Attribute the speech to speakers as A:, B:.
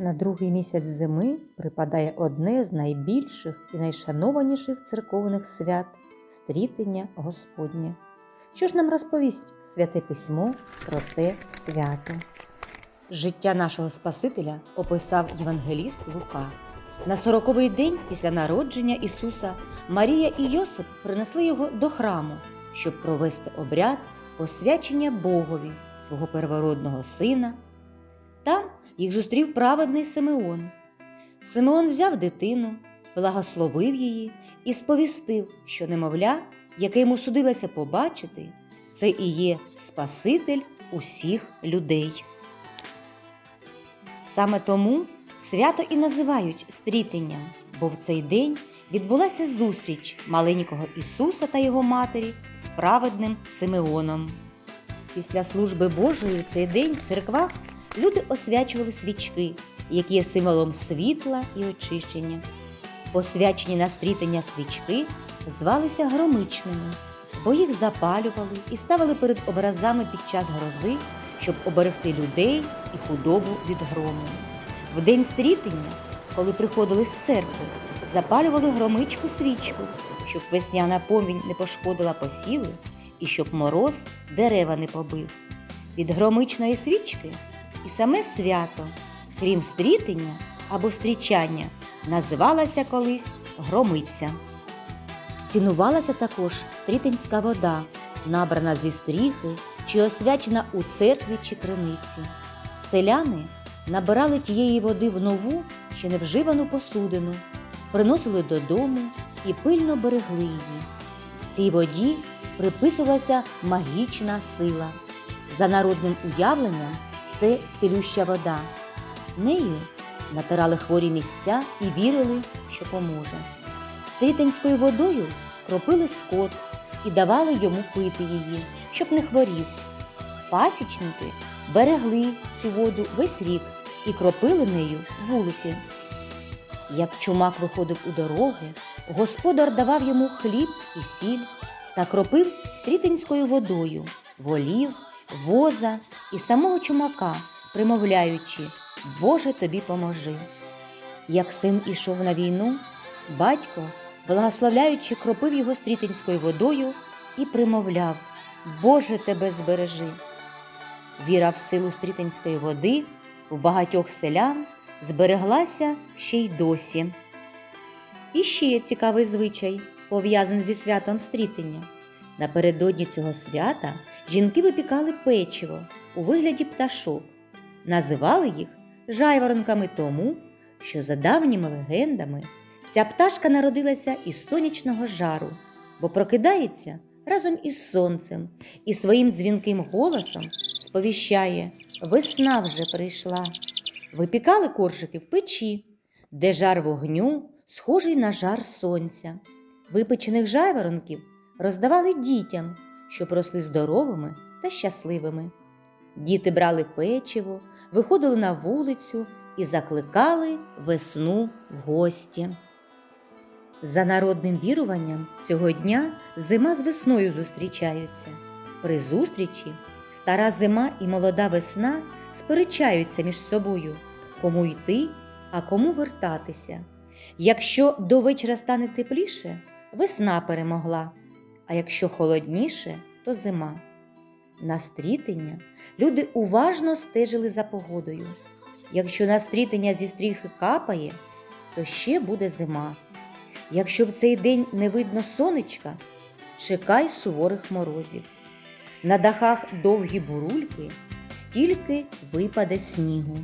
A: На другий місяць зими припадає одне з найбільших і найшанованіших церковних свят стрітення Господнє. Що ж нам розповість святе письмо про це свято? Життя нашого Спасителя описав євангеліст Лука. На сороковий день після народження Ісуса Марія і Йосип принесли його до храму, щоб провести обряд посвячення Богові свого первородного сина. Там їх зустрів праведний Симеон. Симеон взяв дитину, благословив її і сповістив, що немовля, яке йому судилося побачити, це і є Спаситель усіх людей. Саме тому свято і називають стрітенням, бо в цей день відбулася зустріч маленького Ісуса та його матері з праведним Симеоном. Після служби Божої в цей день в церквах люди освячували свічки, які є символом світла і очищення. Посвячені на стрітення свічки звалися громичними, бо їх запалювали і ставили перед образами під час грози, щоб оберегти людей і худобу від грому. В день стрітення, коли приходили з церкви, запалювали громичку свічку, щоб весняна помінь не пошкодила посіви і щоб мороз дерева не побив. Від громичної свічки і саме свято, крім стрітення або стрічання, називалося колись громиця. Цінувалася також стрітинська вода, набрана зі стріхи чи освячена у церкві чи криниці. Селяни набирали тієї води в нову, ще не вживану посудину, приносили додому і пильно берегли її. Цій воді приписувалася магічна сила. За народним уявленням, це цілюща вода. Нею натирали хворі місця і вірили, що поможе. Стрітинською водою кропили скот і давали йому пити її, щоб не хворів. Пасічники берегли цю воду весь рік і кропили нею вулики. Як чумак виходив у дорогу, господар давав йому хліб і сіль та кропив стрітинською водою волів, воза і самого чумака, примовляючи Боже тобі поможи. Як син ішов на війну, батько, благословляючи, кропив його стрітинською водою і примовляв Боже тебе збережи. Віра в силу стрітинської води в багатьох селян збереглася ще й досі. І ще є цікавий звичай, пов'язаний зі святом стрітення. Напередодні цього свята жінки випікали печиво у вигляді пташок, називали їх жайворонками тому, що за давніми легендами ця пташка народилася із сонячного жару, бо прокидається разом із сонцем і своїм дзвінким голосом сповіщає Весна вже прийшла. Випікали коржики в печі, де жар вогню схожий на жар сонця. Випечених жайворонків роздавали дітям, щоб росли здоровими та щасливими. Діти брали печиво, виходили на вулицю і закликали весну в гості. За народним віруванням цього дня зима з весною зустрічаються. При зустрічі стара зима і молода весна сперечаються між собою, кому йти, а кому вертатися. Якщо до вечора стане тепліше, весна перемогла, а якщо холодніше, то зима. На стрітення люди уважно стежили за погодою. Якщо на стрітення зі стріхи капає, то ще буде зима. Якщо в цей день не видно сонечка, чекай суворих морозів. На дахах довгі бурульки, стільки випаде снігу.